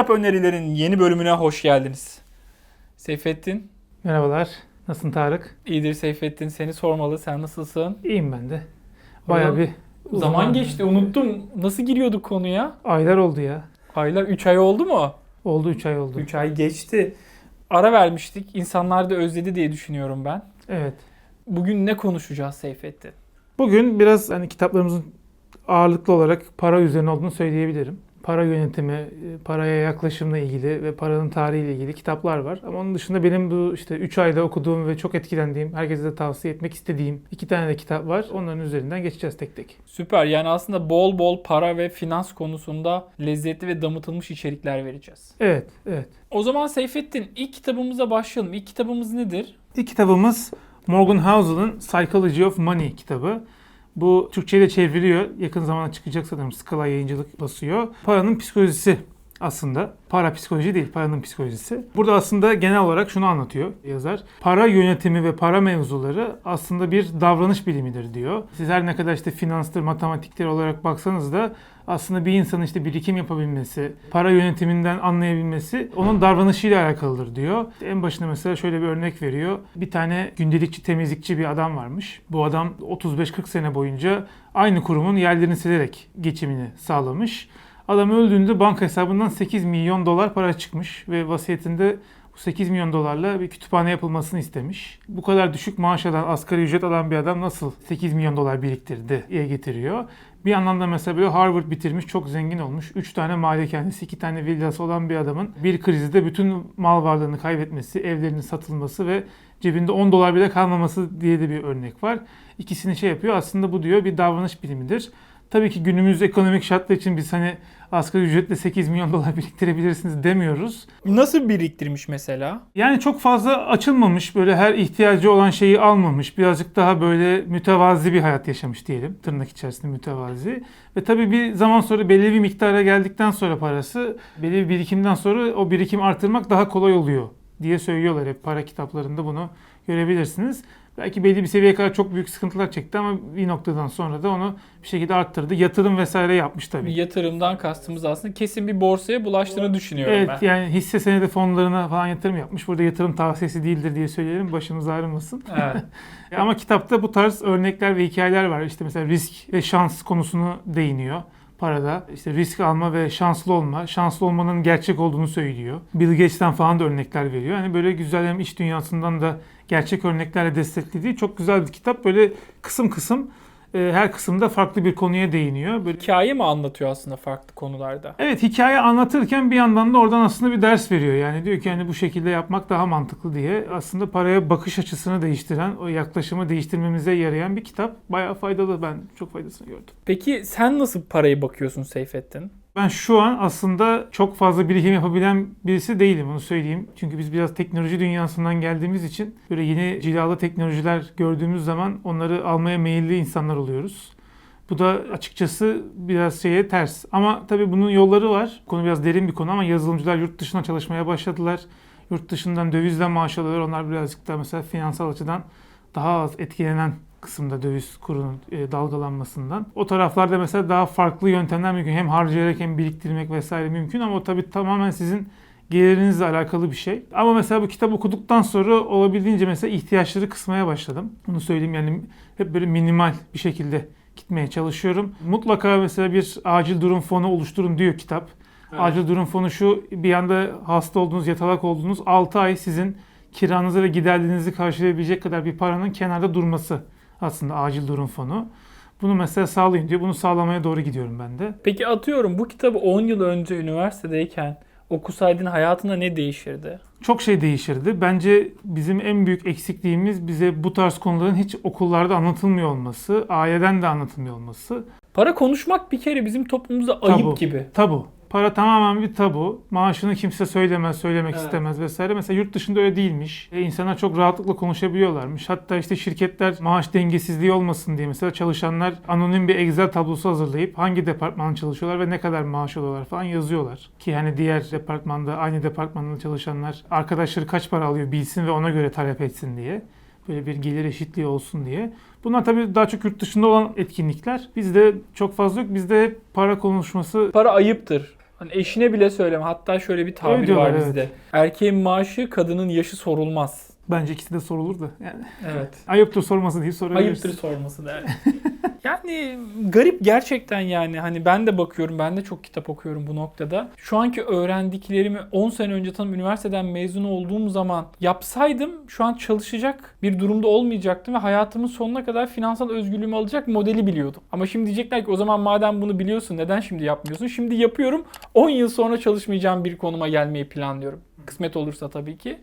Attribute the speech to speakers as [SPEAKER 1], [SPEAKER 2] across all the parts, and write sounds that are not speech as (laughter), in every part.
[SPEAKER 1] Kitap Önerilerin yeni bölümüne hoş geldiniz. Seyfettin,
[SPEAKER 2] Merhabalar. Nasılsın Tarık?
[SPEAKER 1] iyidir Seyfettin. Seni sormalı. Sen nasılsın?
[SPEAKER 2] İyiyim ben de.
[SPEAKER 1] Oğlum,
[SPEAKER 2] bir uzun
[SPEAKER 1] Zaman geçti, unuttum. Nasıl giriyorduk konuya?
[SPEAKER 2] Aylar oldu ya.
[SPEAKER 1] Aylar 3 ay oldu mu?
[SPEAKER 2] Oldu 3 ay oldu.
[SPEAKER 1] 3 ay geçti. Ara vermiştik. İnsanlar da özledi diye düşünüyorum ben.
[SPEAKER 2] Evet.
[SPEAKER 1] Bugün ne konuşacağız Seyfettin?
[SPEAKER 2] Bugün biraz hani kitaplarımızın ağırlıklı olarak para üzerine olduğunu söyleyebilirim. Para yönetimi, e, paraya yaklaşımla ilgili ve paranın tarihiyle ilgili kitaplar var. Ama onun dışında benim bu işte 3 ayda okuduğum ve çok etkilendiğim, herkese de tavsiye etmek istediğim iki tane de kitap var. Onların üzerinden geçeceğiz tek tek.
[SPEAKER 1] Süper. Yani aslında bol bol para ve finans konusunda lezzetli ve damıtılmış içerikler vereceğiz.
[SPEAKER 2] Evet, evet.
[SPEAKER 1] O zaman Seyfettin ilk kitabımıza başlayalım. İlk kitabımız nedir?
[SPEAKER 2] İlk kitabımız Morgan Housel'ın Psychology of Money kitabı. Bu Türkçe'ye de çevriliyor. Yakın zamanda çıkacak sanırım. Skala yayıncılık basıyor. Paranın psikolojisi aslında. Para psikoloji değil, paranın psikolojisi. Burada aslında genel olarak şunu anlatıyor yazar. Para yönetimi ve para mevzuları aslında bir davranış bilimidir diyor. Siz her ne kadar işte finanstır, matematiktir olarak baksanız da aslında bir insanın işte birikim yapabilmesi, para yönetiminden anlayabilmesi onun davranışıyla alakalıdır diyor. En başında mesela şöyle bir örnek veriyor. Bir tane gündelikçi temizlikçi bir adam varmış. Bu adam 35-40 sene boyunca aynı kurumun yerlerini silerek geçimini sağlamış. Adam öldüğünde banka hesabından 8 milyon dolar para çıkmış ve vasiyetinde bu 8 milyon dolarla bir kütüphane yapılmasını istemiş. Bu kadar düşük maaş alan, asgari ücret alan bir adam nasıl 8 milyon dolar biriktirdi diye getiriyor. Bir yandan da mesela böyle Harvard bitirmiş, çok zengin olmuş. 3 tane malikanesi, 2 tane villası olan bir adamın bir krizde bütün mal varlığını kaybetmesi, evlerinin satılması ve cebinde 10 dolar bile kalmaması diye de bir örnek var. İkisini şey yapıyor. Aslında bu diyor bir davranış bilimidir. Tabii ki günümüz ekonomik şartlar için biz hani asgari ücretle 8 milyon dolar biriktirebilirsiniz demiyoruz.
[SPEAKER 1] Nasıl biriktirmiş mesela?
[SPEAKER 2] Yani çok fazla açılmamış, böyle her ihtiyacı olan şeyi almamış. Birazcık daha böyle mütevazi bir hayat yaşamış diyelim. Tırnak içerisinde mütevazi. Ve tabii bir zaman sonra belli bir miktara geldikten sonra parası, belli bir birikimden sonra o birikim artırmak daha kolay oluyor diye söylüyorlar hep para kitaplarında bunu görebilirsiniz. Belki belli bir seviyeye kadar çok büyük sıkıntılar çekti ama bir noktadan sonra da onu bir şekilde arttırdı. Yatırım vesaire yapmış tabii.
[SPEAKER 1] Yatırımdan kastımız aslında kesin bir borsaya bulaştığını düşünüyorum
[SPEAKER 2] Evet
[SPEAKER 1] ben.
[SPEAKER 2] yani hisse senedi fonlarına falan yatırım yapmış. Burada yatırım tavsiyesi değildir diye söyleyelim. Başımız ağrımasın.
[SPEAKER 1] Evet. (laughs)
[SPEAKER 2] Ama kitapta bu tarz örnekler ve hikayeler var. İşte mesela risk ve şans konusunu değiniyor parada. İşte risk alma ve şanslı olma. Şanslı olmanın gerçek olduğunu söylüyor. Bill Gates'ten falan da örnekler veriyor. Hani böyle güzel hem iş dünyasından da gerçek örneklerle desteklediği çok güzel bir kitap. Böyle kısım kısım e, her kısımda farklı bir konuya değiniyor. Böyle
[SPEAKER 1] Hikaye mi anlatıyor aslında farklı konularda?
[SPEAKER 2] Evet hikaye anlatırken bir yandan da oradan aslında bir ders veriyor. Yani diyor ki hani bu şekilde yapmak daha mantıklı diye. Aslında paraya bakış açısını değiştiren, o yaklaşımı değiştirmemize yarayan bir kitap. Bayağı faydalı. Ben çok faydasını gördüm.
[SPEAKER 1] Peki sen nasıl parayı bakıyorsun Seyfettin?
[SPEAKER 2] Ben şu an aslında çok fazla birikim yapabilen birisi değilim onu söyleyeyim. Çünkü biz biraz teknoloji dünyasından geldiğimiz için böyle yeni cilalı teknolojiler gördüğümüz zaman onları almaya meyilli insanlar oluyoruz. Bu da açıkçası biraz şeye ters. Ama tabii bunun yolları var. Konu biraz derin bir konu ama yazılımcılar yurt dışına çalışmaya başladılar. Yurt dışından dövizle maaş alıyorlar. Onlar birazcık daha mesela finansal açıdan daha az etkilenen kısımda döviz kurunun e, dalgalanmasından. O taraflarda mesela daha farklı yöntemler mümkün. Hem harcayarak hem biriktirmek vesaire mümkün ama o tabii tamamen sizin gelirinizle alakalı bir şey. Ama mesela bu kitap okuduktan sonra olabildiğince mesela ihtiyaçları kısmaya başladım. Bunu söyleyeyim yani hep böyle minimal bir şekilde gitmeye çalışıyorum. Mutlaka mesela bir acil durum fonu oluşturun diyor kitap. Acil durum fonu şu bir yanda hasta olduğunuz, yatalak olduğunuz 6 ay sizin kiranızı ve giderlerinizi karşılayabilecek kadar bir paranın kenarda durması aslında acil durum fonu. Bunu mesela sağlayın diyor. Bunu sağlamaya doğru gidiyorum ben de.
[SPEAKER 1] Peki atıyorum bu kitabı 10 yıl önce üniversitedeyken okusaydın hayatında ne değişirdi?
[SPEAKER 2] Çok şey değişirdi. Bence bizim en büyük eksikliğimiz bize bu tarz konuların hiç okullarda anlatılmıyor olması, aileden de anlatılmıyor olması.
[SPEAKER 1] Para konuşmak bir kere bizim toplumumuzda ayıp
[SPEAKER 2] Tabu.
[SPEAKER 1] gibi.
[SPEAKER 2] Tabu. Para tamamen bir tabu. Maaşını kimse söylemez, söylemek
[SPEAKER 1] Evet.
[SPEAKER 2] istemez vesaire. Mesela yurt dışında öyle değilmiş. E, insanlar çok rahatlıkla konuşabiliyorlarmış. Hatta işte şirketler maaş dengesizliği olmasın diye mesela çalışanlar anonim bir Excel tablosu hazırlayıp hangi departmanda çalışıyorlar ve ne kadar maaş alıyorlar falan yazıyorlar. Ki hani diğer departmanda, aynı departmanda çalışanlar arkadaşları kaç para alıyor bilsin ve ona göre talep etsin diye. Böyle bir gelir eşitliği olsun diye. Bunlar tabii daha çok yurt dışında olan etkinlikler. Bizde çok fazla yok. Bizde hep para konuşması
[SPEAKER 1] Para ayıptır. Hani eşine bile söyleme. Hatta şöyle bir tabir
[SPEAKER 2] Öyle diyorlar,
[SPEAKER 1] var
[SPEAKER 2] evet.
[SPEAKER 1] bizde. Erkeğin maaşı, kadının yaşı sorulmaz.
[SPEAKER 2] Bence ikisi de sorulur da. Yani
[SPEAKER 1] Evet.
[SPEAKER 2] ayıptır sorması deyip sorabilirsin.
[SPEAKER 1] Ayıptır sorması da. (laughs) yani garip gerçekten yani. Hani ben de bakıyorum, ben de çok kitap okuyorum bu noktada. Şu anki öğrendiklerimi 10 sene önce tanım üniversiteden mezun olduğum zaman yapsaydım şu an çalışacak bir durumda olmayacaktım ve hayatımın sonuna kadar finansal özgürlüğümü alacak modeli biliyordum. Ama şimdi diyecekler ki o zaman madem bunu biliyorsun neden şimdi yapmıyorsun? Şimdi yapıyorum. 10 yıl sonra çalışmayacağım bir konuma gelmeyi planlıyorum. Kısmet olursa tabii ki.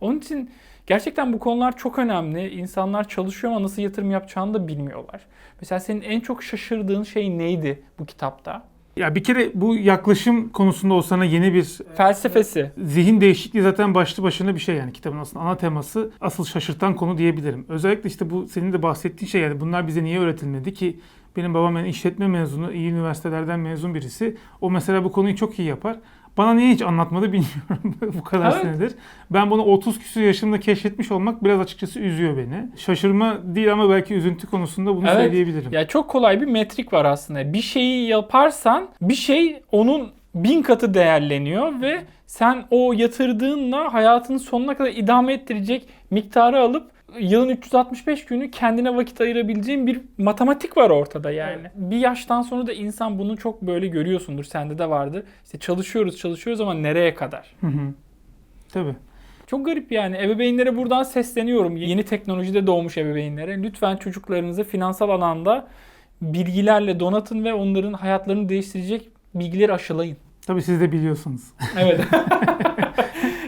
[SPEAKER 1] Onun için gerçekten bu konular çok önemli. İnsanlar çalışıyor ama nasıl yatırım yapacağını da bilmiyorlar. Mesela senin en çok şaşırdığın şey neydi bu kitapta?
[SPEAKER 2] Ya bir kere bu yaklaşım konusunda o sana yeni bir
[SPEAKER 1] Felsefesi.
[SPEAKER 2] zihin değişikliği zaten başlı başına bir şey yani kitabın aslında ana teması asıl şaşırtan konu diyebilirim. Özellikle işte bu senin de bahsettiğin şey yani bunlar bize niye öğretilmedi ki benim babam yani işletme mezunu, iyi üniversitelerden mezun birisi. O mesela bu konuyu çok iyi yapar. Bana niye hiç anlatmadı bilmiyorum (laughs) bu kadar
[SPEAKER 1] Evet.
[SPEAKER 2] senedir. Ben bunu 30 küsur yaşımda keşfetmiş olmak biraz açıkçası üzüyor beni. Şaşırma değil ama belki üzüntü konusunda bunu
[SPEAKER 1] Evet.
[SPEAKER 2] söyleyebilirim.
[SPEAKER 1] Ya çok kolay bir metrik var aslında. Bir şeyi yaparsan bir şey onun bin katı değerleniyor ve sen o yatırdığınla hayatının sonuna kadar idame ettirecek miktarı alıp yılın 365 günü kendine vakit ayırabileceğin bir matematik var ortada yani. Bir yaştan sonra da insan bunu çok böyle görüyorsundur. Sende de vardır. İşte çalışıyoruz çalışıyoruz ama nereye kadar?
[SPEAKER 2] Hı hı. Tabii.
[SPEAKER 1] Çok garip yani. Ebeveynlere buradan sesleniyorum. Yeni teknolojide doğmuş ebeveynlere. Lütfen çocuklarınızı finansal alanda bilgilerle donatın ve onların hayatlarını değiştirecek bilgileri aşılayın.
[SPEAKER 2] Tabii siz de biliyorsunuz.
[SPEAKER 1] Evet. (laughs)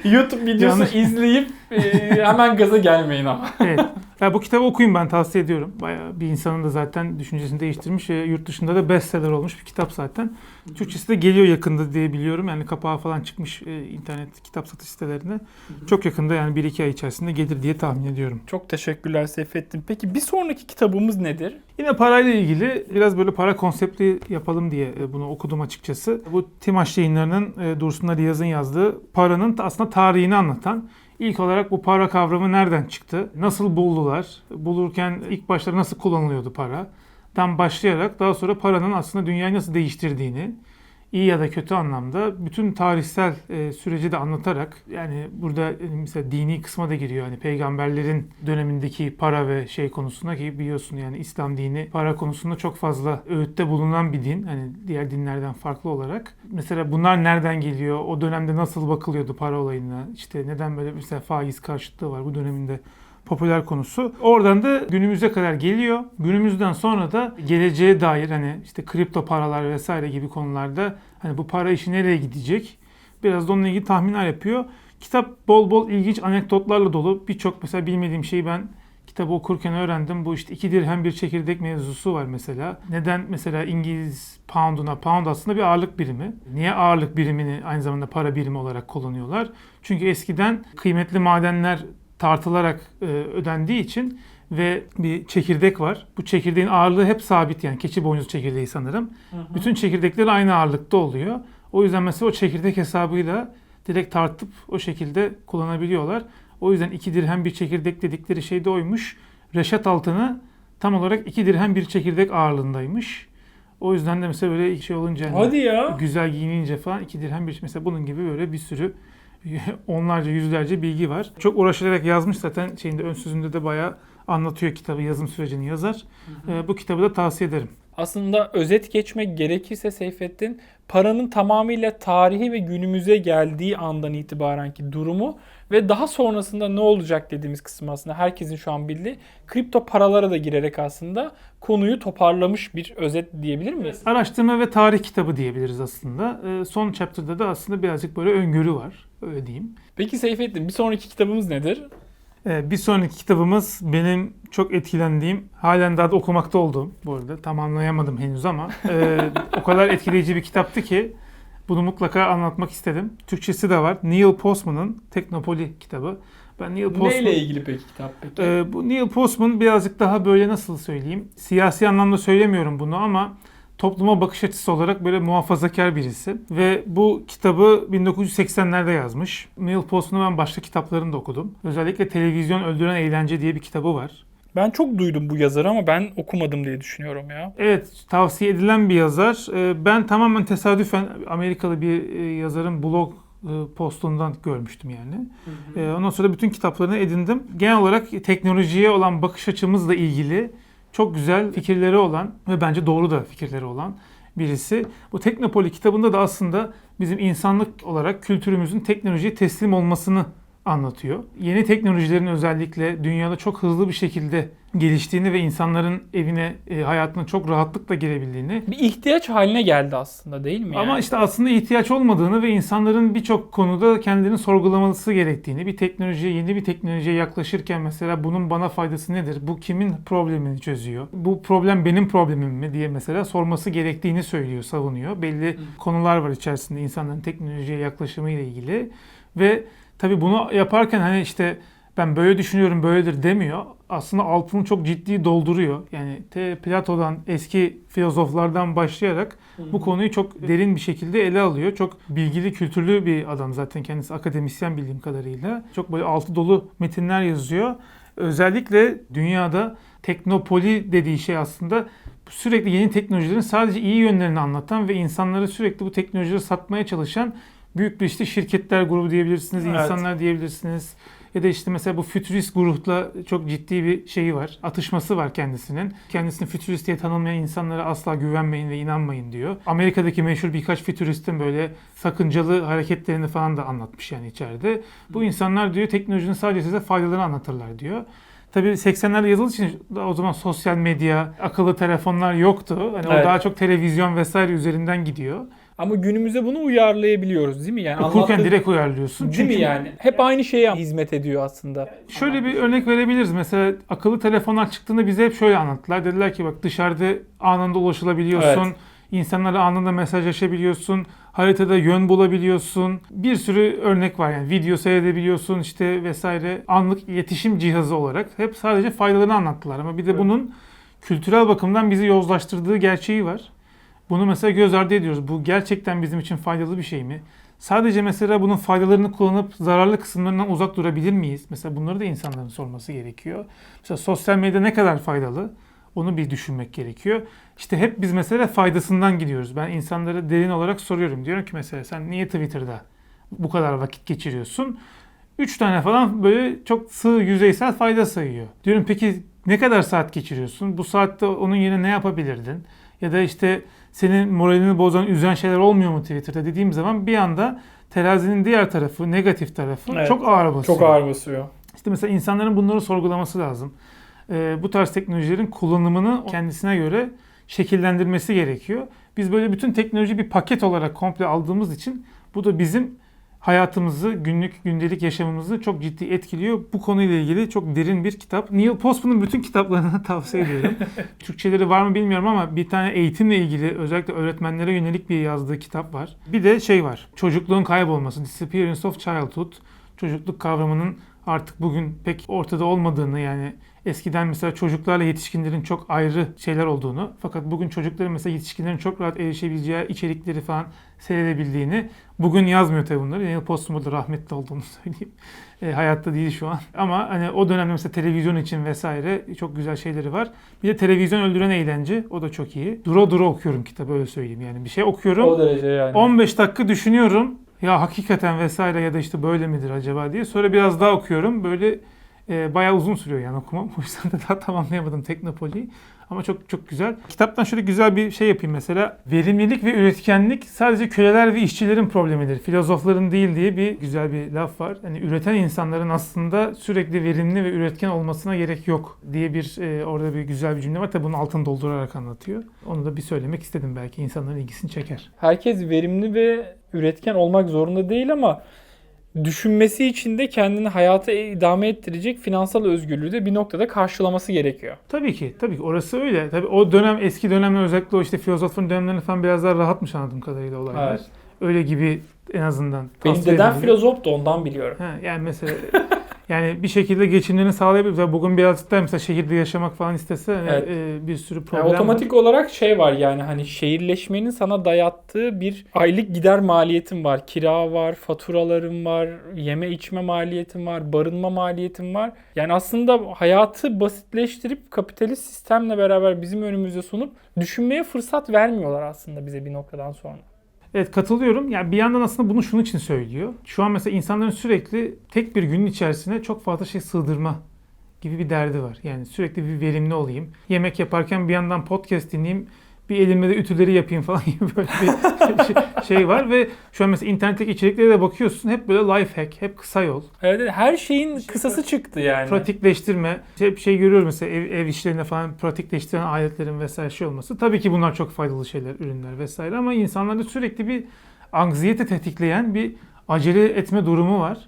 [SPEAKER 1] (laughs) YouTube videosu
[SPEAKER 2] Yanlış.
[SPEAKER 1] izleyip e, hemen gaza gelmeyin ama.
[SPEAKER 2] evet. (laughs) Ya bu kitabı okuyun ben tavsiye ediyorum. Bayağı bir insanın da zaten düşüncesini değiştirmiş. E, yurt dışında da bestseller olmuş bir kitap zaten. Türkçesi de geliyor yakında diye biliyorum. Yani kapağı falan çıkmış e, internet kitap satış sitelerine. Çok yakında yani 1-2 ay içerisinde gelir diye tahmin ediyorum.
[SPEAKER 1] Çok teşekkürler Seyfettin. Peki bir sonraki kitabımız nedir?
[SPEAKER 2] Yine parayla ilgili biraz böyle para konsepti yapalım diye e, bunu okudum açıkçası. Bu Timaş yayınlarının e, Dursun Ali Yaz'ın yazdığı paranın aslında tarihini anlatan İlk olarak bu para kavramı nereden çıktı? Nasıl buldular? Bulurken ilk başta nasıl kullanılıyordu para? Dan başlayarak daha sonra paranın aslında dünyayı nasıl değiştirdiğini, iyi ya da kötü anlamda bütün tarihsel e, süreci de anlatarak yani burada e, mesela dini kısma da giriyor. Hani peygamberlerin dönemindeki para ve şey konusuna ki biliyorsun yani İslam dini para konusunda çok fazla öğütte bulunan bir din. Hani diğer dinlerden farklı olarak. Mesela bunlar nereden geliyor? O dönemde nasıl bakılıyordu para olayına? İşte neden böyle mesela faiz karşıtlığı var bu döneminde popüler konusu. Oradan da günümüze kadar geliyor. Günümüzden sonra da geleceğe dair hani işte kripto paralar vesaire gibi konularda hani bu para işi nereye gidecek? Biraz da onunla ilgili tahminler yapıyor. Kitap bol bol ilginç anekdotlarla dolu. Birçok mesela bilmediğim şeyi ben kitabı okurken öğrendim. Bu işte iki dirhem bir çekirdek mevzusu var mesela. Neden mesela İngiliz pounduna, pound aslında bir ağırlık birimi. Niye ağırlık birimini aynı zamanda para birimi olarak kullanıyorlar? Çünkü eskiden kıymetli madenler tartılarak e, ödendiği için ve bir çekirdek var. Bu çekirdeğin ağırlığı hep sabit yani keçi boynuz çekirdeği sanırım. Bütün çekirdekler aynı ağırlıkta oluyor. O yüzden mesela o çekirdek hesabıyla direkt tartıp o şekilde kullanabiliyorlar. O yüzden iki dirhem bir çekirdek dedikleri şey de oymuş. Reşat altını tam olarak iki dirhem bir çekirdek ağırlığındaymış. O yüzden de mesela böyle şey olunca hani
[SPEAKER 1] Hadi ya.
[SPEAKER 2] güzel giyinince falan iki dirhem bir mesela bunun gibi böyle bir sürü (laughs) onlarca yüzlerce bilgi var. Çok uğraşarak yazmış zaten şeyinde ön sözünde de bayağı anlatıyor kitabı yazım sürecini yazar. Ee, bu kitabı da tavsiye ederim.
[SPEAKER 1] Aslında özet geçmek gerekirse Seyfettin paranın tamamıyla tarihi ve günümüze geldiği andan itibarenki durumu ve daha sonrasında ne olacak dediğimiz kısım aslında herkesin şu an bildiği kripto paralara da girerek aslında konuyu toparlamış bir özet diyebilir miyiz?
[SPEAKER 2] Araştırma ve tarih kitabı diyebiliriz aslında. Ee, son chapter'da da aslında birazcık böyle öngörü var. Öyle diyeyim.
[SPEAKER 1] Peki Seyfettin bir sonraki kitabımız nedir?
[SPEAKER 2] Ee, bir sonraki kitabımız benim çok etkilendiğim, halen daha da okumakta olduğum bu arada tamamlayamadım henüz ama e, o kadar etkileyici bir kitaptı ki bunu mutlaka anlatmak istedim. Türkçesi de var. Neil Postman'ın Teknopoli kitabı. Ben Neil Postman,
[SPEAKER 1] Neyle ilgili peki kitap peki?
[SPEAKER 2] Ee, bu Neil Postman birazcık daha böyle nasıl söyleyeyim? Siyasi anlamda söylemiyorum bunu ama topluma bakış açısı olarak böyle muhafazakar birisi. Ve bu kitabı 1980'lerde yazmış. Neil Postman'ın ben başka kitaplarını da okudum. Özellikle Televizyon Öldüren Eğlence diye bir kitabı var.
[SPEAKER 1] Ben çok duydum bu yazarı ama ben okumadım diye düşünüyorum ya.
[SPEAKER 2] Evet, tavsiye edilen bir yazar. Ee, Ben tamamen tesadüfen Amerikalı bir e, yazarın blog e, postundan görmüştüm yani. Ee, Ondan sonra bütün kitaplarını edindim. Genel olarak teknolojiye olan bakış açımızla ilgili çok güzel fikirleri olan ve bence doğru da fikirleri olan birisi. Bu Teknopoli kitabında da aslında bizim insanlık olarak kültürümüzün teknolojiye teslim olmasını anlatıyor. Yeni teknolojilerin özellikle dünyada çok hızlı bir şekilde geliştiğini ve insanların evine, e, hayatına çok rahatlıkla girebildiğini
[SPEAKER 1] Bir ihtiyaç haline geldi aslında değil mi?
[SPEAKER 2] ama
[SPEAKER 1] yani?
[SPEAKER 2] işte aslında ihtiyaç olmadığını ve insanların birçok konuda kendilerini sorgulaması gerektiğini, bir teknolojiye, yeni bir teknolojiye yaklaşırken mesela bunun bana faydası nedir? Bu kimin problemini çözüyor? Bu problem benim problemim mi diye mesela sorması gerektiğini söylüyor, savunuyor. Belli konular var içerisinde insanların teknolojiye yaklaşımı ile ilgili ve tabii bunu yaparken hani işte ben böyle düşünüyorum böyledir demiyor. Aslında altını çok ciddi dolduruyor. Yani te Plato'dan eski filozoflardan başlayarak bu konuyu çok derin bir şekilde ele alıyor. Çok bilgili, kültürlü bir adam zaten kendisi akademisyen bildiğim kadarıyla. Çok böyle altı dolu metinler yazıyor. Özellikle dünyada teknopoli dediği şey aslında sürekli yeni teknolojilerin sadece iyi yönlerini anlatan ve insanları sürekli bu teknolojileri satmaya çalışan büyük bir işte şirketler grubu diyebilirsiniz,
[SPEAKER 1] Evet.
[SPEAKER 2] insanlar diyebilirsiniz. Ya da işte mesela bu fütürist grupla çok ciddi bir şeyi var. Atışması var kendisinin. Kendisini fütürist diye tanımlayan insanlara asla güvenmeyin ve inanmayın diyor. Amerika'daki meşhur birkaç fütüristin böyle sakıncalı hareketlerini falan da anlatmış yani içeride. Bu insanlar diyor teknolojinin sadece size faydalarını anlatırlar diyor. Tabii 80'lerde yazıldığı için o zaman sosyal medya, akıllı telefonlar yoktu. Hani
[SPEAKER 1] Evet.
[SPEAKER 2] o daha çok televizyon vesaire üzerinden gidiyor.
[SPEAKER 1] Ama günümüze bunu uyarlayabiliyoruz değil mi? Yani
[SPEAKER 2] Okurken
[SPEAKER 1] anlattığı-
[SPEAKER 2] direkt uyarlıyorsun.
[SPEAKER 1] Değil
[SPEAKER 2] Çünkü
[SPEAKER 1] mi yani? Hep aynı şeye hizmet ediyor aslında.
[SPEAKER 2] Şöyle bir örnek verebiliriz. Mesela akıllı telefonlar çıktığında bize hep şöyle anlattılar. Dediler ki bak dışarıda anında ulaşılabiliyorsun.
[SPEAKER 1] Evet.
[SPEAKER 2] İnsanlara anında mesajlaşabiliyorsun. Haritada yön bulabiliyorsun. Bir sürü örnek var yani. Video seyredebiliyorsun işte vesaire. Anlık iletişim cihazı olarak hep sadece faydalarını anlattılar. Ama bir de
[SPEAKER 1] Evet.
[SPEAKER 2] bunun kültürel bakımdan bizi yozlaştırdığı gerçeği var. Bunu mesela göz ardı ediyoruz. Bu gerçekten bizim için faydalı bir şey mi? Sadece mesela bunun faydalarını kullanıp zararlı kısımlarından uzak durabilir miyiz? Mesela bunları da insanların sorması gerekiyor. Mesela sosyal medya ne kadar faydalı? Onu bir düşünmek gerekiyor. İşte hep biz mesela faydasından gidiyoruz. Ben insanlara derin olarak soruyorum. Diyorum ki mesela sen niye Twitter'da bu kadar vakit geçiriyorsun? Üç tane falan böyle çok sığ yüzeysel fayda sayıyor. Diyorum peki ne kadar saat geçiriyorsun? Bu saatte onun yerine ne yapabilirdin? Ya da işte senin moralini bozan, üzen şeyler olmuyor mu Twitter'da dediğim zaman bir anda terazinin diğer tarafı, negatif tarafı
[SPEAKER 1] Evet.
[SPEAKER 2] çok ağır basıyor.
[SPEAKER 1] Çok ağır basıyor.
[SPEAKER 2] İşte mesela insanların bunları sorgulaması lazım. Ee, bu tarz teknolojilerin kullanımını kendisine göre şekillendirmesi gerekiyor. Biz böyle bütün teknoloji bir paket olarak komple aldığımız için bu da bizim hayatımızı, günlük gündelik yaşamımızı çok ciddi etkiliyor. Bu konuyla ilgili çok derin bir kitap. Neil Postman'ın bütün kitaplarını (laughs) tavsiye ediyorum. (laughs) Türkçeleri var mı bilmiyorum ama bir tane eğitimle ilgili özellikle öğretmenlere yönelik bir yazdığı kitap var. Bir de şey var. Çocukluğun kaybolması, Disappearance of Childhood. Çocukluk kavramının artık bugün pek ortada olmadığını yani eskiden mesela çocuklarla yetişkinlerin çok ayrı şeyler olduğunu fakat bugün çocukların mesela yetişkinlerin çok rahat erişebileceği içerikleri falan seyredebildiğini bugün yazmıyor tabii bunları. Neil Postman da rahmetli olduğunu (laughs) söyleyeyim. E, hayatta değil şu an. Ama hani o dönemde mesela televizyon için vesaire çok güzel şeyleri var. Bir de televizyon öldüren eğlence. O da çok iyi. Dura dura okuyorum kitabı öyle söyleyeyim. Yani bir şey okuyorum.
[SPEAKER 1] O derece yani.
[SPEAKER 2] 15 dakika düşünüyorum. Ya hakikaten vesaire ya da işte böyle midir acaba diye. Sonra biraz daha okuyorum. Böyle e, bayağı uzun sürüyor yani okumam. (laughs) O yüzden de daha tamamlayamadım Teknopoli'yi. Ama çok çok güzel. Kitaptan şöyle güzel bir şey yapayım mesela. Verimlilik ve üretkenlik sadece köleler ve işçilerin problemidir. Filozofların değil diye bir güzel bir laf var. Hani üreten insanların aslında sürekli verimli ve üretken olmasına gerek yok diye bir e, orada bir güzel bir cümle var. Tabii bunun altını doldurarak anlatıyor. Onu da bir söylemek istedim belki insanların ilgisini çeker.
[SPEAKER 1] Herkes verimli ve üretken olmak zorunda değil ama düşünmesi için de kendini hayata idame ettirecek finansal özgürlüğü de bir noktada karşılaması gerekiyor.
[SPEAKER 2] Tabii ki, tabii ki orası öyle. Tabii o dönem eski dönemler özellikle o işte filozofların dönemlerinde falan biraz daha rahatmış anladığım kadarıyla olaylar.
[SPEAKER 1] Evet.
[SPEAKER 2] Öyle gibi en azından.
[SPEAKER 1] Benim dedem filozoftu ondan biliyorum.
[SPEAKER 2] Ha, yani mesela (laughs) Yani bir şekilde geçimlerini sağlayabilir. Bugün birazcık daha mesela şehirde yaşamak falan istese hani,
[SPEAKER 1] Evet.
[SPEAKER 2] e, bir sürü
[SPEAKER 1] Yani
[SPEAKER 2] problem var.
[SPEAKER 1] otomatik olarak şey var yani hani şehirleşmenin sana dayattığı bir aylık gider maliyetin var. Kira var, faturaların var, yeme içme maliyetin var, barınma maliyetin var. Yani aslında hayatı basitleştirip kapitalist sistemle beraber bizim önümüze sunup düşünmeye fırsat vermiyorlar aslında bize bir noktadan sonra.
[SPEAKER 2] Evet katılıyorum. Yani bir yandan aslında bunu şunun için söylüyor. Şu an mesela insanların sürekli tek bir günün içerisine çok fazla şey sığdırma gibi bir derdi var. Yani sürekli bir verimli olayım. Yemek yaparken bir yandan podcast dinleyeyim. Bir elimde de ütüleri yapayım falan (laughs) gibi böyle bir şey- şey var ve şu an mesela internetteki içeriklere de bakıyorsun hep böyle life hack, hep kısa yol,
[SPEAKER 1] Evet, evet, her şeyin kısası çıktı yani.
[SPEAKER 2] pratikleştirme. Hep şey görüyoruz mesela ev, ev işlerinde falan pratikleştiren aletlerin vesaire şey olması. Tabii ki bunlar çok faydalı şeyler, ürünler vesaire ama insanlarda sürekli bir anksiyete tetikleyen bir acele etme durumu var.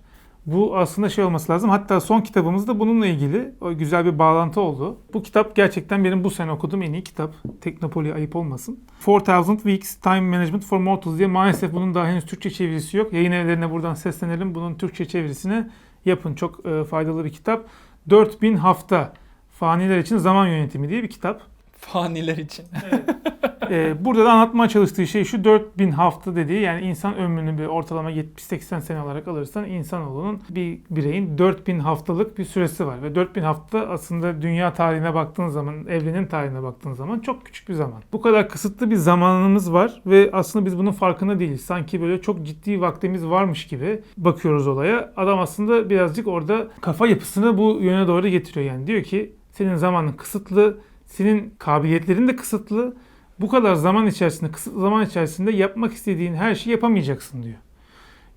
[SPEAKER 2] Bu aslında şey olması lazım. Hatta son kitabımızda bununla ilgili o güzel bir bağlantı oldu. Bu kitap gerçekten benim bu sene okuduğum en iyi kitap. Teknopoli'ye ayıp olmasın. 4000 Weeks Time Management for Mortals diye maalesef bunun daha henüz Türkçe çevirisi yok. Yayın evlerine buradan seslenelim. Bunun Türkçe çevirisini yapın. Çok e, faydalı bir kitap. 4000 hafta faniler için zaman yönetimi diye bir kitap.
[SPEAKER 1] Faniler için. (laughs)
[SPEAKER 2] Ee, burada da anlatmaya çalıştığı şey şu 4000 hafta dediği yani insan ömrünü bir ortalama 70-80 sene olarak alırsan insanoğlunun bir bireyin 4000 haftalık bir süresi var. Ve 4000 hafta aslında dünya tarihine baktığın zaman, evrenin tarihine baktığın zaman çok küçük bir zaman. Bu kadar kısıtlı bir zamanımız var ve aslında biz bunun farkında değiliz. Sanki böyle çok ciddi vaktimiz varmış gibi bakıyoruz olaya. Adam aslında birazcık orada kafa yapısını bu yöne doğru getiriyor. Yani diyor ki senin zamanın kısıtlı, senin kabiliyetlerin de kısıtlı. Bu kadar zaman içerisinde, kısıtlı zaman içerisinde yapmak istediğin her şeyi yapamayacaksın diyor.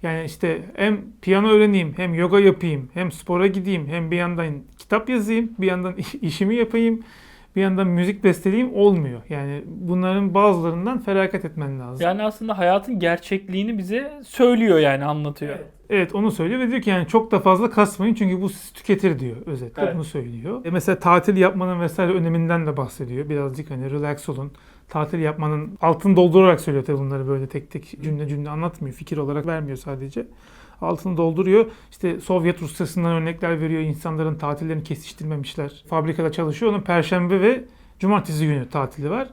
[SPEAKER 2] Yani işte hem piyano öğreneyim, hem yoga yapayım, hem spora gideyim, hem bir yandan kitap yazayım, bir yandan (laughs) işimi yapayım, bir yandan müzik besteleyeyim olmuyor. Yani bunların bazılarından feragat etmen lazım.
[SPEAKER 1] Yani aslında hayatın gerçekliğini bize söylüyor yani anlatıyor.
[SPEAKER 2] Evet onu söylüyor ve diyor ki yani çok da fazla kasmayın çünkü bu sizi tüketir diyor özetle
[SPEAKER 1] Evet.
[SPEAKER 2] bunu söylüyor. E mesela tatil yapmanın vesaire öneminden de bahsediyor. Birazcık hani relax olun. Tatil yapmanın altını doldurarak söylüyor tabii bunları böyle tek tek cümle cümle anlatmıyor. Fikir olarak vermiyor sadece. Altını dolduruyor. İşte Sovyet Rusyası'ndan örnekler veriyor. İnsanların tatillerini kesiştirmemişler. Fabrikada çalışıyor. Onun perşembe ve cumartesi günü tatili var.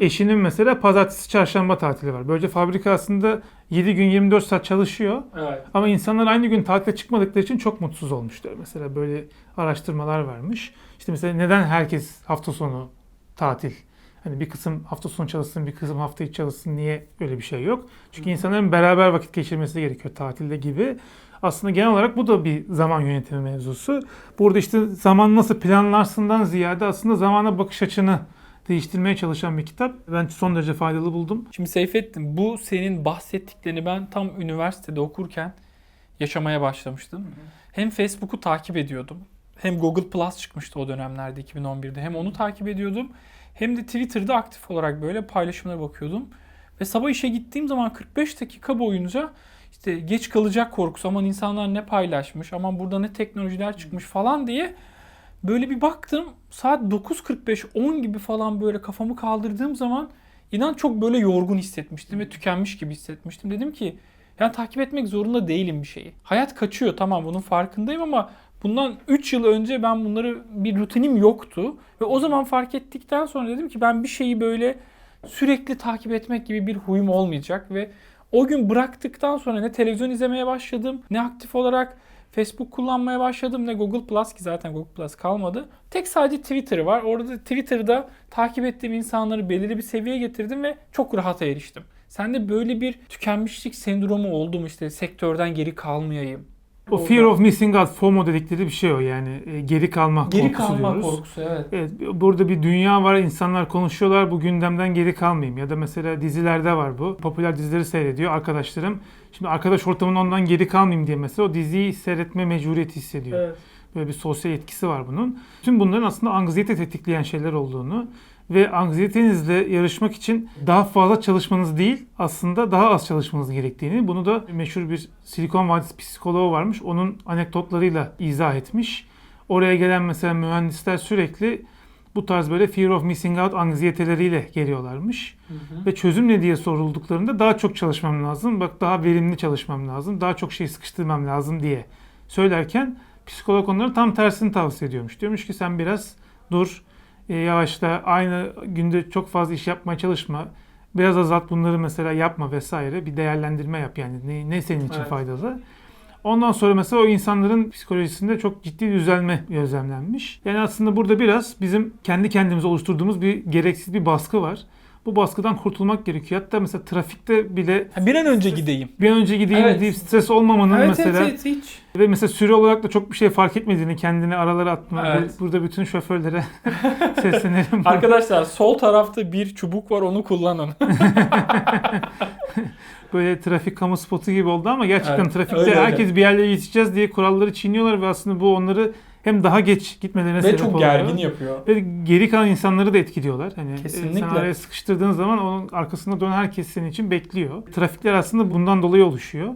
[SPEAKER 2] Eşinin mesela pazartesi çarşamba tatili var. Böylece fabrika aslında 7 gün 24 saat çalışıyor.
[SPEAKER 1] Evet.
[SPEAKER 2] Ama insanlar aynı gün tatile çıkmadıkları için çok mutsuz olmuşlar. Mesela böyle araştırmalar varmış. İşte mesela neden herkes hafta sonu tatil? Hani bir kısım hafta sonu çalışsın, bir kısım hafta içi çalışsın. Niye öyle bir şey yok? Çünkü insanların beraber vakit geçirmesi gerekiyor tatilde gibi. Aslında genel olarak bu da bir zaman yönetimi mevzusu. Burada işte zaman nasıl planlarsından ziyade aslında zamana bakış açını değiştirmeye çalışan bir kitap. Ben son derece faydalı buldum.
[SPEAKER 1] Şimdi Seyfettin bu senin bahsettiklerini ben tam üniversitede okurken yaşamaya başlamıştım. Hem Facebook'u takip ediyordum. Hem Google Plus çıkmıştı o dönemlerde 2011'de. Hem onu takip ediyordum. Hem de Twitter'da aktif olarak böyle paylaşımlara bakıyordum. Ve sabah işe gittiğim zaman 45 dakika boyunca işte geç kalacak korkusu, aman insanlar ne paylaşmış, aman burada ne teknolojiler çıkmış falan diye böyle bir baktım. Saat 9.45-10 gibi falan böyle kafamı kaldırdığım zaman inan çok böyle yorgun hissetmiştim ve tükenmiş gibi hissetmiştim. Dedim ki yani takip etmek zorunda değilim bir şeyi. Hayat kaçıyor tamam bunun farkındayım ama bundan 3 yıl önce ben bunları bir rutinim yoktu. Ve o zaman fark ettikten sonra dedim ki ben bir şeyi böyle sürekli takip etmek gibi bir huyum olmayacak ve o gün bıraktıktan sonra ne televizyon izlemeye başladım ne aktif olarak Facebook kullanmaya başladım ne Google Plus ki zaten Google Plus kalmadı. Tek sadece Twitter var. Orada Twitter'da takip ettiğim insanları belirli bir seviyeye getirdim ve çok rahata eriştim. Sende böyle bir tükenmişlik sendromu oldu mu işte sektörden geri kalmayayım.
[SPEAKER 2] O fear of missing out, FOMO dedikleri bir şey o yani e, geri kalma
[SPEAKER 1] Geri
[SPEAKER 2] korkusu
[SPEAKER 1] kalma
[SPEAKER 2] diyoruz.
[SPEAKER 1] korkusu evet.
[SPEAKER 2] Evet, burada bir dünya var, insanlar konuşuyorlar, bu gündemden geri kalmayayım. Ya da mesela dizilerde var bu. Popüler dizileri seyrediyor arkadaşlarım. Şimdi arkadaş ortamının ondan geri kalmayayım diye mesela o diziyi seyretme mecburiyeti hissediyor.
[SPEAKER 1] Evet.
[SPEAKER 2] Böyle bir sosyal etkisi var bunun. Tüm bunların aslında anksiyete tetikleyen şeyler olduğunu ve anksiyetenizle yarışmak için daha fazla çalışmanız değil aslında daha az çalışmanız gerektiğini bunu da meşhur bir Silikon Vadisi psikoloğu varmış. Onun anekdotlarıyla izah etmiş. Oraya gelen mesela mühendisler sürekli bu tarz böyle fear of missing out anksiyeteleriyle geliyorlarmış. Ve çözüm ne diye sorulduklarında daha çok çalışmam lazım. Bak daha verimli çalışmam lazım. Daha çok şey sıkıştırmam lazım diye söylerken Psikolog onlara tam tersini tavsiye ediyormuş. Diyormuş ki sen biraz dur, e, yavaşla, aynı günde çok fazla iş yapmaya çalışma. Biraz azalt bunları mesela yapma vesaire. Bir değerlendirme yap yani ne, ne senin için
[SPEAKER 1] Evet.
[SPEAKER 2] faydalı. Ondan sonra mesela o insanların psikolojisinde çok ciddi düzelme gözlemlenmiş. Yani aslında burada biraz bizim kendi kendimize oluşturduğumuz bir gereksiz bir baskı var. Bu baskıdan kurtulmak gerekiyor. Hatta mesela trafikte bile
[SPEAKER 1] Ha, bir an önce gideyim.
[SPEAKER 2] bir an önce gideyim
[SPEAKER 1] Evet.
[SPEAKER 2] deyip stres olmamanın
[SPEAKER 1] Evet,
[SPEAKER 2] mesela
[SPEAKER 1] evet, evet, hiç.
[SPEAKER 2] ve mesela süre olarak da çok bir şey fark etmediğini kendini aralara atma.
[SPEAKER 1] Evet.
[SPEAKER 2] Bur- Burada bütün şoförlere (laughs) seslenelim. (laughs)
[SPEAKER 1] Arkadaşlar sol tarafta bir çubuk var onu kullanın. (laughs)
[SPEAKER 2] Böyle trafik kamu spotu gibi oldu ama gerçekten
[SPEAKER 1] Evet,
[SPEAKER 2] trafikte
[SPEAKER 1] öyle, öyle.
[SPEAKER 2] herkes bir yerlere yetişeceğiz diye kuralları çiğniyorlar ve aslında bu onları hem daha geç gitmelerine
[SPEAKER 1] Ve
[SPEAKER 2] sebep
[SPEAKER 1] çok
[SPEAKER 2] oluyor.
[SPEAKER 1] gergin yapıyor.
[SPEAKER 2] Ve geri kalan insanları da etkiliyorlar. Hani e,
[SPEAKER 1] Kesinlikle.
[SPEAKER 2] sen araya sıkıştırdığın zaman onun arkasında dönen herkes senin için bekliyor. Trafikler aslında bundan dolayı oluşuyor.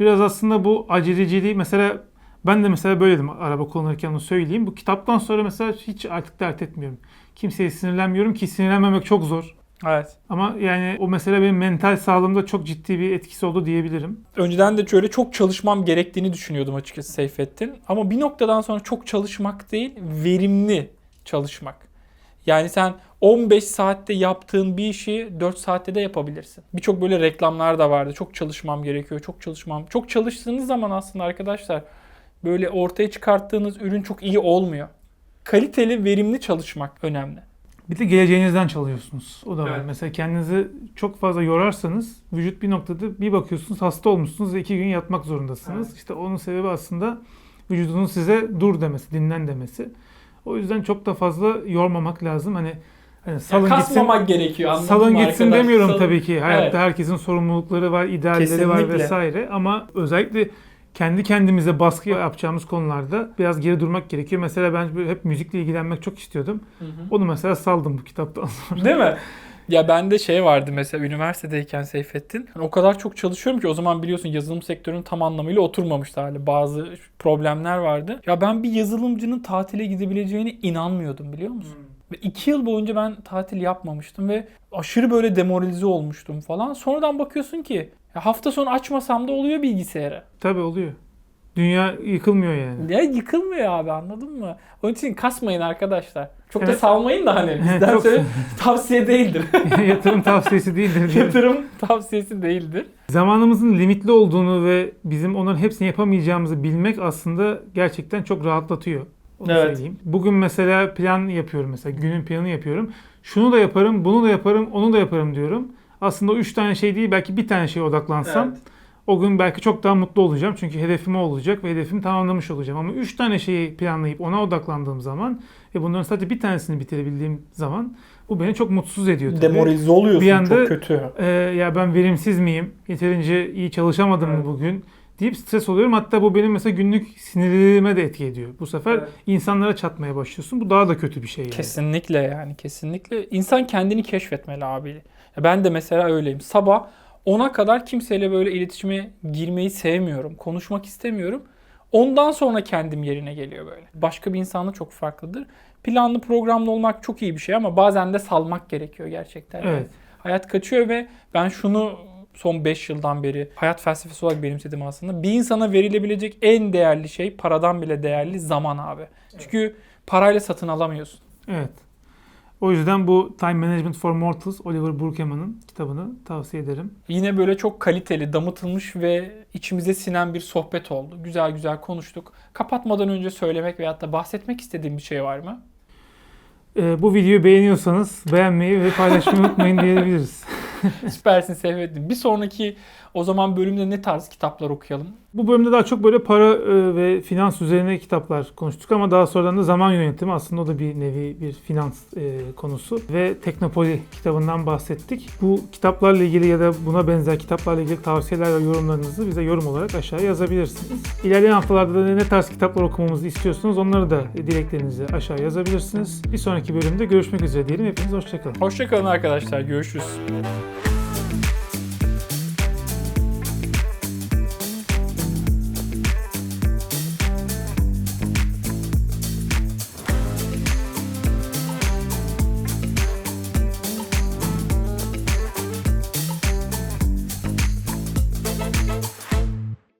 [SPEAKER 2] Biraz aslında bu aceleciliği mesela ben de mesela böyleydim araba kullanırken onu söyleyeyim. Bu kitaptan sonra mesela hiç artık dert etmiyorum. Kimseye sinirlenmiyorum ki sinirlenmemek çok zor.
[SPEAKER 1] Evet.
[SPEAKER 2] Ama yani o mesela benim mental sağlığımda çok ciddi bir etkisi oldu diyebilirim.
[SPEAKER 1] Önceden de şöyle çok çalışmam gerektiğini düşünüyordum açıkçası Seyfettin. Ama bir noktadan sonra çok çalışmak değil, verimli çalışmak. Yani sen 15 saatte yaptığın bir işi 4 saatte de yapabilirsin. Birçok böyle reklamlar da vardı. Çok çalışmam gerekiyor, çok çalışmam. Çok çalıştığınız zaman aslında arkadaşlar böyle ortaya çıkarttığınız ürün çok iyi olmuyor. Kaliteli, verimli çalışmak önemli.
[SPEAKER 2] Bir de geleceğinizden çalıyorsunuz. O da var.
[SPEAKER 1] Evet.
[SPEAKER 2] Mesela kendinizi çok fazla yorarsanız vücut bir noktada bir bakıyorsunuz hasta olmuşsunuz ve iki gün yatmak zorundasınız.
[SPEAKER 1] Evet.
[SPEAKER 2] İşte onun sebebi aslında vücudunun size dur demesi, dinlen demesi. O yüzden çok da fazla yormamak lazım. Hani, hani salın
[SPEAKER 1] Yani
[SPEAKER 2] gitsin,
[SPEAKER 1] kasmamak gerekiyor anladın
[SPEAKER 2] salın
[SPEAKER 1] mı
[SPEAKER 2] gitsin
[SPEAKER 1] arkadaş?
[SPEAKER 2] demiyorum
[SPEAKER 1] Salın-
[SPEAKER 2] tabii ki. Hayatta
[SPEAKER 1] Evet.
[SPEAKER 2] herkesin sorumlulukları var, idealleri var
[SPEAKER 1] Kesinlikle.
[SPEAKER 2] vesaire. Ama özellikle kendi kendimize baskı yapacağımız konularda biraz geri durmak gerekiyor. Mesela ben hep müzikle ilgilenmek çok istiyordum.
[SPEAKER 1] Hı hı.
[SPEAKER 2] Onu mesela saldım bu kitaptan sonra. (laughs)
[SPEAKER 1] Değil mi? Ya bende şey vardı mesela üniversitedeyken Seyfettin. Hani o kadar çok çalışıyorum ki o zaman biliyorsun yazılım sektörünün tam anlamıyla oturmamıştı hali. Bazı problemler vardı. Ya ben bir yazılımcının tatile gidebileceğine inanmıyordum biliyor musun? Ve iki yıl boyunca ben tatil yapmamıştım ve aşırı böyle demoralize olmuştum falan. Sonradan bakıyorsun ki ya hafta sonu açmasam da oluyor bilgisayarı.
[SPEAKER 2] Tabii oluyor. Dünya yıkılmıyor yani.
[SPEAKER 1] Ya yıkılmıyor abi anladın mı? Onun için kasmayın arkadaşlar. Çok da
[SPEAKER 2] Evet.
[SPEAKER 1] salmayın da hani (laughs) bizden
[SPEAKER 2] Çok-
[SPEAKER 1] söyle tavsiye değildir. (laughs)
[SPEAKER 2] Yatırım tavsiyesi değildir.
[SPEAKER 1] Yatırım tavsiyesi değildir.
[SPEAKER 2] Zamanımızın limitli olduğunu ve bizim onların hepsini yapamayacağımızı bilmek aslında gerçekten çok rahatlatıyor. Onu
[SPEAKER 1] Evet.
[SPEAKER 2] söyleyeyim. Bugün mesela plan yapıyorum mesela günün planını yapıyorum. Şunu da yaparım, bunu da yaparım, onu da yaparım diyorum. Aslında o üç tane şey değil belki bir tane şeye odaklansam
[SPEAKER 1] Evet.
[SPEAKER 2] o gün belki çok daha mutlu olacağım. Çünkü hedefim o olacak ve hedefimi tamamlamış olacağım. Ama üç tane şeyi planlayıp ona odaklandığım zaman ve bunların sadece bir tanesini bitirebildiğim zaman bu beni çok mutsuz ediyor tabii.
[SPEAKER 1] Demoralize oluyorsun
[SPEAKER 2] Bir anda-
[SPEAKER 1] çok kötü.
[SPEAKER 2] Ee, ya ben verimsiz miyim? Yeterince iyi çalışamadım
[SPEAKER 1] Evet.
[SPEAKER 2] mı bugün? deyip stres oluyorum. Hatta bu benim mesela günlük sinirlerime de etki ediyor. Bu sefer
[SPEAKER 1] Evet.
[SPEAKER 2] insanlara çatmaya başlıyorsun. Bu daha da kötü bir şey yani.
[SPEAKER 1] Kesinlikle yani kesinlikle. İnsan kendini keşfetmeli abi. Ben de mesela öyleyim. Sabah 10'a kadar kimseyle böyle iletişime girmeyi sevmiyorum. Konuşmak istemiyorum. Ondan sonra kendim yerine geliyor böyle. Başka bir insanla çok farklıdır. Planlı programlı olmak çok iyi bir şey ama bazen de salmak gerekiyor gerçekten. Yani
[SPEAKER 2] Evet.
[SPEAKER 1] Hayat kaçıyor ve ben şunu son 5 yıldan beri hayat felsefesi olarak benimsedim aslında. Bir insana verilebilecek en değerli şey paradan bile değerli zaman abi. Çünkü parayla satın alamıyorsun.
[SPEAKER 2] Evet. O yüzden bu Time Management for Mortals Oliver Burkeman'ın kitabını tavsiye ederim.
[SPEAKER 1] Yine böyle çok kaliteli, damıtılmış ve içimize sinen bir sohbet oldu. Güzel güzel konuştuk. Kapatmadan önce söylemek veyahut da bahsetmek istediğim bir şey var mı?
[SPEAKER 2] Ee, bu videoyu beğeniyorsanız beğenmeyi ve paylaşmayı unutmayın diyebiliriz. (laughs) (laughs)
[SPEAKER 1] Süpersin Seyfettin. Bir sonraki o zaman bölümde ne tarz kitaplar okuyalım?
[SPEAKER 2] Bu bölümde daha çok böyle para e, ve finans üzerine kitaplar konuştuk ama daha sonradan da zaman yönetimi aslında o da bir nevi bir finans e, konusu ve Teknopoli kitabından bahsettik. Bu kitaplarla ilgili ya da buna benzer kitaplarla ilgili tavsiyeler ve yorumlarınızı bize yorum olarak aşağıya yazabilirsiniz. İlerleyen haftalarda da ne tarz kitaplar okumamızı istiyorsunuz onları da dileklerinizi aşağıya yazabilirsiniz. Bir sonraki bölümde görüşmek üzere diyelim. Hepiniz hoşçakalın.
[SPEAKER 1] Hoşçakalın arkadaşlar. Görüşürüz.